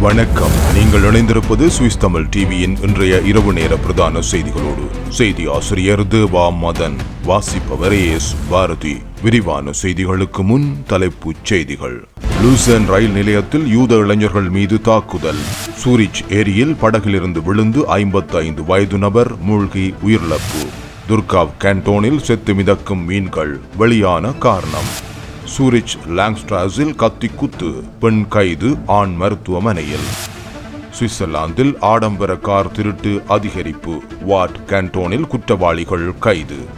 வணக்கம். நீங்கள் இணைந்திருப்பது சுவிஸ் தமிழ் டிவியின் இன்றைய இரவு நேர பிரதான செய்திகளோடு. செய்தி ஆசிரியர் தேவா மதன். வாசிப்பவர் எஸ். பாரதி. விரிவான செய்திகளுக்கு முன் தலைப்புச் செய்திகள். லூசன் ரயில் நிலையத்தில் யூத இளைஞர்கள் மீது தாக்குதல். சூரிச் ஏரியில் படகிலிருந்து விழுந்து ஐம்பத்தைந்து வயது நபர் மூழ்கி உயிரிழப்பு. துர்காவ் கேண்டோனில் செத்து மிதக்கும் மீன்கள். வெளியான காரணம். சூரிச் லாங்ஸ்ட்ராஸில் கத்தி குத்து பெண் கைது ஆண் மருத்துவமனையில். சுவிட்சர்லாந்தில் ஆடம்பர கார் திருட்டு அதிகரிப்பு வாட் கேண்டோனில் குற்றவாளிகள் கைது.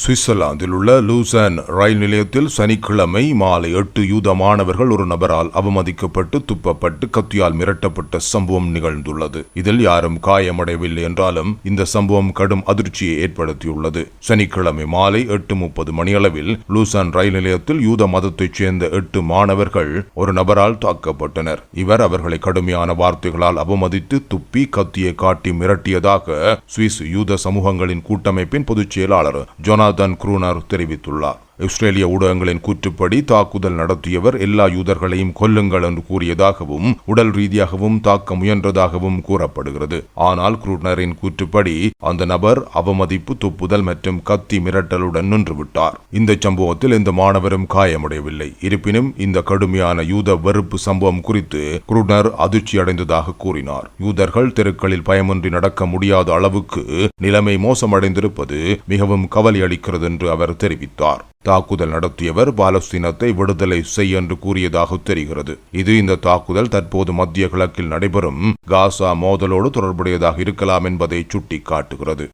சுவிட்சர்லாந்தில் உள்ள லூசன் ரயில் நிலையத்தில் சனிக்கிழமை மாலை எட்டு யூத மாணவர்கள் ஒரு நபரால் அவமதிக்கப்பட்டு துப்பப்பட்டு கத்தியால் மிரட்டப்பட்ட சம்பவம் நிகழ்ந்துள்ளது. இதில் யாரும் காயமடையவில்லை என்றாலும் இந்த சம்பவம் கடும் அதிர்ச்சியை ஏற்படுத்தியுள்ளது. சனிக்கிழமை மாலை எட்டு முப்பது மணியளவில் லூசன் ரயில் நிலையத்தில் யூத மதத்தைச் சேர்ந்த எட்டு மாணவர்கள் ஒரு நபரால் தாக்கப்பட்டனர். இவர் அவர்களை கடுமையான வார்த்தைகளால் அவமதித்து துப்பி கத்தியை காட்டி மிரட்டியதாக சுவிஸ் யூத சமூகங்களின் கூட்டமைப்பின் பொதுச் செயலாளர் ஜொனாதன் குரூனர் தெரிவித்துள்ளார். இஸ்ரேலிய ஊடகங்களின் கூற்றுப்படி தாக்குதல் நடத்தியவர் எல்லா யூதர்களையும் கொல்லுங்கள் என்று கூறியதாகவும் உடல் ரீதியாகவும் தாக்க முயன்றதாகவும் கூறப்படுகிறது. ஆனால் குரூனரின் கூற்றுப்படி அந்த நபர் அவமதிப்பு துப்புதல் மற்றும் கத்தி மிரட்டலுடன் நின்றுவிட்டார். இந்த சம்பவத்தில் எந்த மாணவரும் காயமடையவில்லை. இருப்பினும் இந்த கடுமையான யூத வெறுப்பு சம்பவம் குறித்து குரூனர் அதிர்ச்சி அடைந்ததாக கூறினார். யூதர்கள் தெருக்களில் பயமின்றி நடக்க முடியாத அளவுக்கு நிலைமை மோசமடைந்திருப்பது மிகவும் கவலை அளிக்கிறது என்று அவர் தெரிவித்தார். தாக்குதல் நடத்தியவர் பாலஸ்தீனத்தை விடுதலை செய் என்று கூறியதாக தெரிகிறது. இது இந்த தாக்குதல் தற்போது மத்திய கிழக்கில் நடைபெறும். காசா மோதலோடு தொடர்புடையதாக இருக்கலாம் என்பதை சுட்டிக்காட்டுகிறது.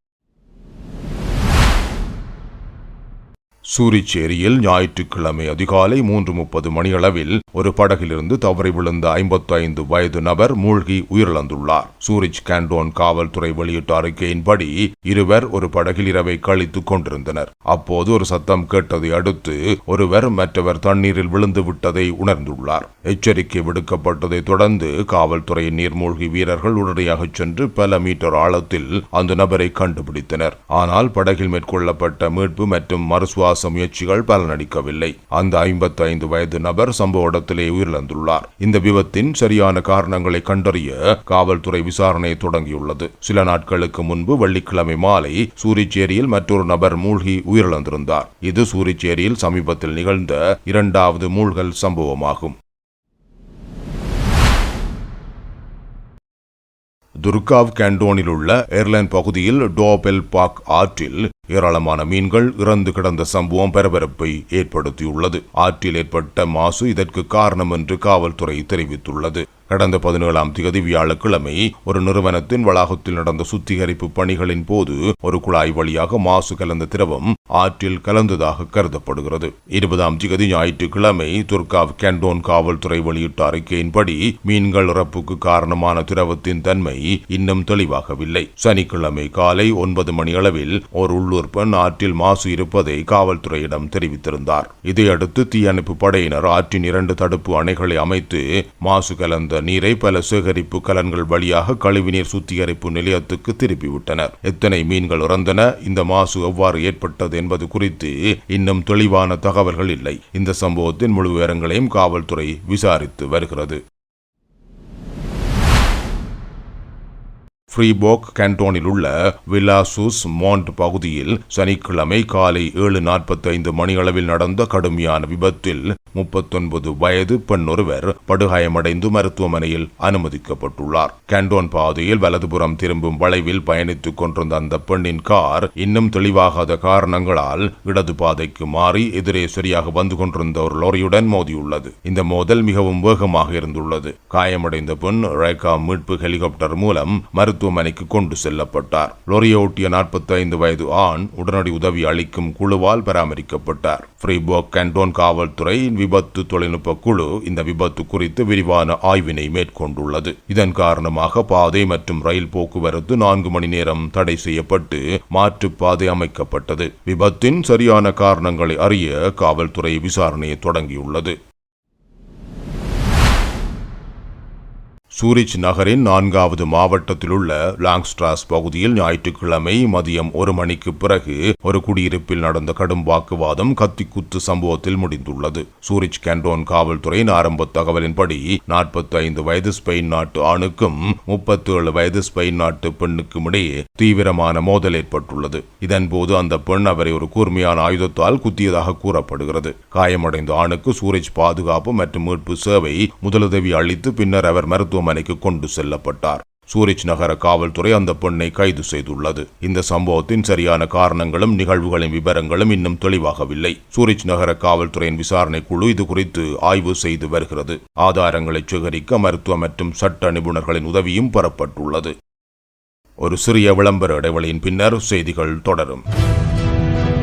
சூரிச்சேரியில் ஞாயிற்றுக்கிழமை அதிகாலை மூன்று முப்பது மணியளவில் ஒரு படகிலிருந்து தவறி விழுந்த ஐம்பத்தி ஐந்து வயது நபர் மூழ்கி உயிரிழந்துள்ளார். சூரிச் கேண்டோன் காவல்துறை வெளியிட்ட அறிக்கையின்படி இருவர் ஒரு படகில் இரவை கழித்துக் கொண்டிருந்தனர். அப்போது ஒரு சத்தம் கேட்டதை அடுத்து ஒருவர் மற்றவர் தண்ணீரில் விழுந்து விட்டதை உணர்ந்துள்ளார். எச்சரிக்கை விடுக்கப்பட்டதை தொடர்ந்து காவல்துறையின் நீர்மூழ்கி வீரர்கள் உடனடியாக சென்று பல மீட்டர் ஆழத்தில் அந்த நபரை கண்டுபிடித்தனர். ஆனால் படகில் மேற்கொள்ளப்பட்ட மீட்பு மற்றும் மறுசுவாச முயற்சிகள் பலனளிக்கவில்லை. அந்த ஐம்பத்தி ஐந்து வயது நபர் சம்பவ இடத்திலே உயிரிழந்துள்ளார். இந்த விபத்தின் சரியான காரணங்களை கண்டறிய காவல்துறை விசாரணை தொடங்கியுள்ளது. சில நாட்களுக்கு முன்பு வெள்ளிக்கிழமை மாலை சூரிச்சேரியில் மற்றொரு நபர் மூழ்கி உயிரிழந்திருந்தார். இது சூரிச்சேரியில் சமீபத்தில் நிகழ்ந்த இரண்டாவது மூழ்கல் சம்பவமாகும். துர்காவ் கேண்டோனில் உள்ள ஏர்லைன் பகுதியில் டோபெல் பாக் ஆற்றில் ஏராளமான மீன்கள் இறந்து கிடந்த சம்பவம் பரபரப்பை ஏற்படுத்தியுள்ளது. ஆற்றில் ஏற்பட்ட மாசு இதற்கு காரணம் என்று காவல்துறை தெரிவித்துள்ளது. கடந்த பதினேழாம் தேதி வியாழக்கிழமை ஒரு நிறுவனத்தின் வளாகத்தில் நடந்த சுத்திகரிப்பு பணிகளின் போது ஒரு குழாய் வழியாக மாசு கலந்த திரவம் ஆற்றில் கலந்ததாக கருதப்படுகிறது. இருபதாம் தேதி ஞாயிற்றுக்கிழமை துர்காவ் கேண்டோன் காவல்துறை வெளியிட்ட அறிக்கையின்படி மீன்கள் இறப்புக்கு காரணமான திரவத்தின் தன்மை இன்னும் தெளிவாகவில்லை. சனிக்கிழமை காலை ஒன்பது மணி அளவில் ஒரு உள்ளூர் பெண் ஆற்றில் மாசு இருப்பதை காவல்துறையிடம் தெரிவித்திருந்தார். இதையடுத்து தீயணைப்பு படையினர் ஆற்றின் இரண்டு தடுப்பு அணைகளை அமைத்து மாசு கலந்த நீரை பல சேகரிப்பு கலன்கள் வழியாக கழிவுநீர் சுத்திகரிப்பு நிலையத்துக்கு திருப்பிவிட்டனர். எத்தனை மீன்கள் இறந்தன? இந்த மாசு எவ்வாறு ஏற்பட்டது என்பது குறித்து இன்னும் தெளிவான தகவல்கள் இல்லை. இந்த சம்பவத்தின் முழு விவரங்களையும் காவல்துறை விசாரித்து வருகிறது. ஃப்ரீபோக் கேண்டோனில் உள்ள வில்லாசூஸ் மாண்ட் பகுதியில் சனிக்கிழமை காலை ஏழு நாற்பத்தைந்து மணியளவில் நடந்த கடுமையான விபத்தில் முப்பத்தொன்பது வயது பெண் ஒருவர் படுகாயமடைந்து மருத்துவமனையில் அனுமதிக்கப்பட்டுள்ளார். கேண்டோன் பாதையில் வலதுபுறம் திரும்பும் வளைவில் பயணித்துக் கொண்டிருந்த அந்த பெண்ணின் கார் இன்னும் தெளிவாகாத காரணங்களால் இடது பாதைக்கு மாறி எதிரே சரியாக வந்து கொண்டிருந்த ஒரு லோரியுடன் மோதியுள்ளது. இந்த மோதல் மிகவும் வேகமாக இருந்துள்ளது. காயமடைந்த பெண் ரேகா மீட்பு ஹெலிகாப்டர் மூலம் மருத்துவமனைக்கு கொண்டு செல்லப்பட்டார். லொரியை ஓட்டிய நாற்பத்தி ஐந்து வயது ஆண் உடனடி உதவி அளிக்கும் குழுவால் பராமரிக்கப்பட்டார். ஃப்ரீபோக் கண்டோன் காவல்துறை விபத்து தொழில்நுட்ப குழு இந்த விபத்து குறித்து விரிவான ஆய்வினை மேற்கொண்டுள்ளது. இதன் காரணமாக பாதை மற்றும் ரயில் போக்குவரத்து நான்கு மணி நேரம் தடை செய்யப்பட்டு மாற்றுப்பாதை அமைக்கப்பட்டது. விபத்தின் சரியான காரணங்களை அறிய காவல்துறை விசாரணையை தொடங்கியுள்ளது. சூரிச் நகரின் நான்காவது மாவட்டத்தில் உள்ள லாங்ஸ்ட்ராஸ் பகுதியில் ஞாயிற்றுக்கிழமை மதியம் ஒரு மணிக்கு பிறகு ஒரு குடியிருப்பில் நடந்த கடும் வாக்குவாதம் கத்திக்குத்து சம்பவத்தில் முடிந்துள்ளது. சூரிச் கேண்டோன் காவல்துறையின் ஆரம்ப தகவலின்படி நாற்பத்தி ஐந்து வயது ஸ்பெயின் நாட்டு ஆணுக்கும் முப்பத்தி ஏழு வயது ஸ்பெயின் நாட்டு பெண்ணுக்கும் இடையே தீவிரமான மோதல் ஏற்பட்டுள்ளது. இதன்போது அந்த பெண் அவரை ஒரு கூர்மையான ஆயுதத்தால் குத்தியதாக கூறப்படுகிறது. காயமடைந்த ஆணுக்கு சூரிச் பாதுகாப்பு மற்றும் மீட்பு சேவை முதலுதவி அளித்து பின்னர் அவர் மருத்துவமனைக்கு கொண்டு செல்லப்பட்டார். சூரிச் நகர காவல்துறை அந்த பெண்ணை கைது செய்துள்ளது. இந்த சம்பவத்தின் சரியான காரணங்களும் நிகழ்வுகளின் விவரங்களும் இன்னும் தெளிவாகவில்லை. சூரிச் நகர காவல்துறையின் விசாரணை குழு இது குறித்து ஆய்வு செய்து வருகிறது. ஆதாரங்களை சேகரிக்க மருத்துவ மற்றும் சட்ட நிபுணர்களின் உதவியும் பெறப்பட்டுள்ளது. ஒரு சிறிய விளம்பர இடைவெளியின் பின்னர் செய்திகள் தொடரும்.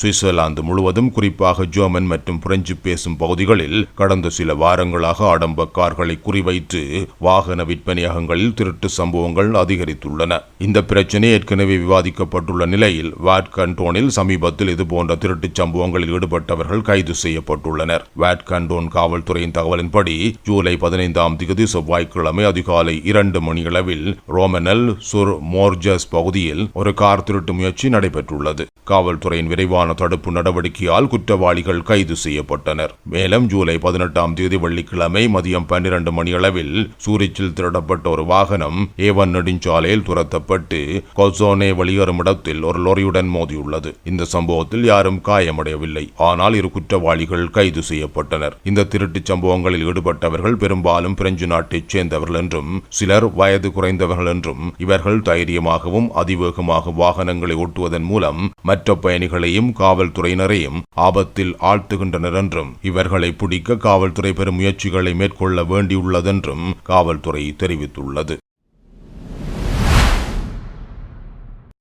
சுவிட்சர்லாந்து முழுவதும் குறிப்பாக ஜெர்மன் மற்றும் பிரெஞ்சு பேசும் பகுதிகளில் கடந்த சில வாரங்களாக ஆடம்ப கார்களை குறிவைத்து வாகன விற்பனையகங்களில் திருட்டு சம்பவங்கள் அதிகரித்துள்ளன. இந்த பிரச்சினை ஏற்கனவே விவாதிக்கப்பட்டுள்ள நிலையில் வாட் கண்டோனில் சமீபத்தில் இதுபோன்ற திருட்டுச் சம்பவங்களில் ஈடுபட்டவர்கள் கைது செய்யப்பட்டுள்ளனர். வாட் கண்டோன் காவல்துறையின் தகவலின்படி ஜூலை பதினைந்தாம் தேதி செவ்வாய்க்கிழமை அதிகாலை இரண்டு மணியளவில் ரோமனல் சுர் மோர்ஜஸ் பகுதியில் ஒரு கார் திருட்டு முயற்சி நடைபெற்றுள்ளது. காவல்துறையின் விரைவான தடுப்பு நடவடிக்கையால் குற்றவாளிகள் கைது செய்யப்பட்டனர். மேலும் ஜூலை பதினெட்டாம் தேதி வெள்ளிக்கிழமை மதியம் பன்னிரண்டு மணியளவில் சூரிச்சில் திருடப்பட்ட ஒரு வாகனம் ஏவன் நெடுஞ்சாலையில் துரத்தப்பட்டு கொசோனே வெளியேறும் இடத்தில் ஒரு லொரியுடன் மோதியுள்ளது. இந்த சம்பவத்தில் யாரும் காயமடையவில்லை. ஆனால் இரு குற்றவாளிகள் கைது செய்யப்பட்டனர். இந்த திருட்டுச் சம்பவங்களில் ஈடுபட்டவர்கள் பெரும்பாலும் பிரெஞ்சு நாட்டைச் சேர்ந்தவர்கள் என்றும் சிலர் வயது குறைந்தவர்கள் என்றும் இவர்கள் தைரியமாகவும் அதிவேகமாக வாகனங்களை ஓட்டுவதன் மூலம் மற்ற பயணிகளையும் காவல்துறையினரையும் ஆபத்தில் ஆழ்த்துகின்றனர் என்றும் இவர்களை பிடிக்க காவல்துறை பெரும் முயற்சிகளை மேற்கொள்ள வேண்டியுள்ளதென்றும் காவல்துறை தெரிவித்துள்ளது.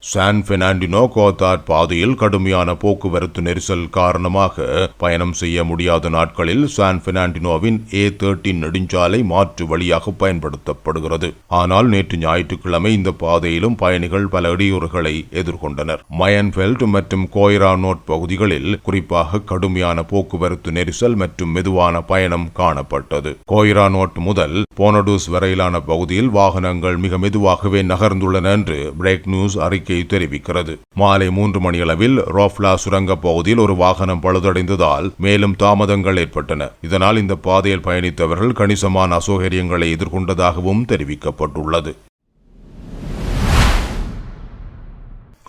சான் பெர்னாண்டினோ கோத்தாட் பாதையில் கடுமையான போக்குவரத்து நெரிசல் காரணமாக பயணம் செய்ய முடியாத நாட்களில் சான் பெர்னாண்டினோவின் ஏ தேர்ட்டின் நெடுஞ்சாலை மாற்று வழியாக பயன்படுத்தப்படுகிறது. ஆனால் நேற்று ஞாயிற்றுக்கிழமை இந்த பாதையிலும் பயணிகள் பல இடையூறுகளை எதிர்கொண்டனர். மயன்ஃபெல்ட் மற்றும் கோய்ரானோட் பகுதிகளில் குறிப்பாக கடுமையான போக்குவரத்து நெரிசல் மற்றும் மெதுவான பயணம் காணப்பட்டது. கோய்ரானோட் முதல் போனடூஸ் வரையிலான பகுதியில் வாகனங்கள் மிக மெதுவாகவே நகர்ந்துள்ளன என்று பிரேக் நியூஸ் அறிக்கை தெரிவிக்கிறது. மாலை மூன்று மணியளவில் ரோஃப்லா சுரங்க பகுதியில் ஒரு வாகனம் பழுதடைந்ததால் மேலும் தாமதங்கள் ஏற்பட்டன. இதனால் இந்த பாதையில் பயணித்தவர்கள் கணிசமான அசௌகரியங்களை எதிர்கொண்டதாகவும் தெரிவிக்கப்பட்டுள்ளது.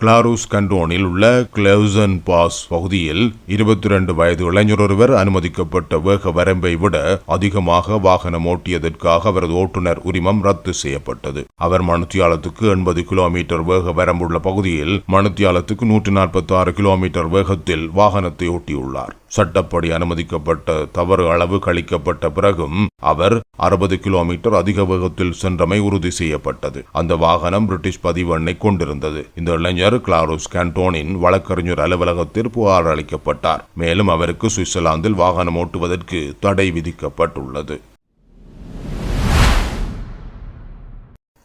கிளாரூஸ் கண்டோனில் உள்ள கிளவுசன் பாஸ் பகுதியில் இருபத்தி இரண்டு வயது இளைஞர் ஒருவர் அனுமதிக்கப்பட்ட வேக வரம்பை விட அதிகமாக வாகனம் ஓட்டியதற்காக அவரது ஓட்டுநர் உரிமம் ரத்து செய்யப்பட்டது. அவர் மணத்தியாலத்துக்கு எண்பது கிலோமீட்டர் வேக வரம்புள்ள பகுதியில் மணத்தியாலத்துக்கு நூற்றி நாற்பத்தி ஆறு கிலோமீட்டர் வேகத்தில் வாகனத்தை ஓட்டியுள்ளார். சட்டப்படி அனுமதிக்கப்பட்ட தவறு அளவு கழிக்கப்பட்ட பிறகும் அவர் அறுபது கிலோமீட்டர் அதிக வேகத்தில் சென்றமை உறுதி செய்யப்பட்டது. அந்த வாகனம் பிரிட்டிஷ் பதிவெண்ணை கொண்டிருந்தது. இந்த இளைஞர் கிளாரோஸ் கேண்டோனின் வழக்கறிஞர் அலுவலகத்தில் புகார் அளிக்கப்பட்டார். மேலும் அவருக்கு சுவிட்சர்லாந்தில் வாகனம் ஓட்டுவதற்கு தடை விதிக்கப்பட்டுள்ளது.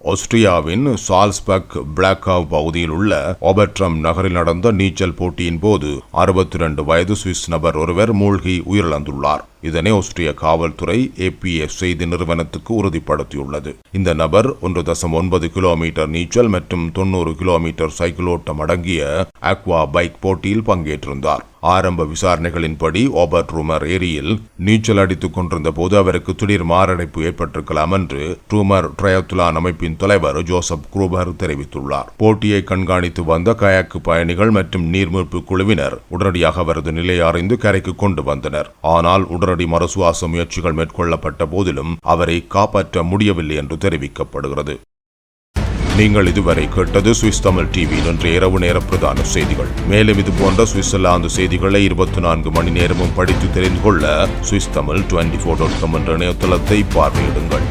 ஆஸ்திரியாவின் சால்ஸ்பக் பிளாக்காவ் பகுதியில் உள்ள ஒபட்ரம் நகரில் நடந்த நீச்சல் போட்டியின் போது அறுபத்தி இரண்டு வயது சுவிஸ் நபர் ஒருவர் மூழ்கி உயிரிழந்துள்ளார். இதனை ஆஸ்திரிய காவல்துறை ஏபிஎஸ் செய்தி நிறுவனத்துக்கு உறுதிப்படுத்தியுள்ளது. இந்த நபர் ஒன்று தசம் ஒன்பது கிலோமீட்டர் நீச்சல் மற்றும் தொண்ணூறு கிலோமீட்டர் சைக்கிள் ஓட்டம் அடங்கிய அக்வா பைக் போட்டியில் பங்கேற்றிருந்தார். ஆரம்ப விசாரணைகளின்படி ஓபர்ட் ரூமர் ஏரியில் நீச்சல் அடித்துக் கொண்டிருந்த போது அவருக்கு திடீர் மாரடைப்பு ஏற்பட்டிருக்கலாம் என்று ட்ரூமர் ட்ரயத்துலான் அமைப்பின் தலைவர் ஜோசப் குரூபர் தெரிவித்துள்ளார். போட்டியை கண்காணித்து வந்த கயாக்கு பயணிகள் மற்றும் நீர்மீட்பு குழுவினர் உடனடியாக அவரது நிலையை அறிந்து கரைக்கு கொண்டு வந்தனர். ஆனால் உடனடி மறுசுவாச முயற்சிகள் மேற்கொள்ளப்பட்ட போதிலும் அவரை காப்பாற்ற முடியவில்லை என்று தெரிவிக்கப்படுகிறது. நீங்கள் இதுவரை கேட்டது சுவிஸ் தமிழ் டிவி இன்றைய இரவு நேர பிரதான செய்திகள். மேலும் இது போன்ற சுவிட்சர்லாந்து செய்திகளை இருபத்தி நான்கு மணி நேரமும் படித்து தெரிந்து கொள்ள Swiss Tamil twenty four dot com என்ற இணையதளத்தை பார்வையிடுங்கள்.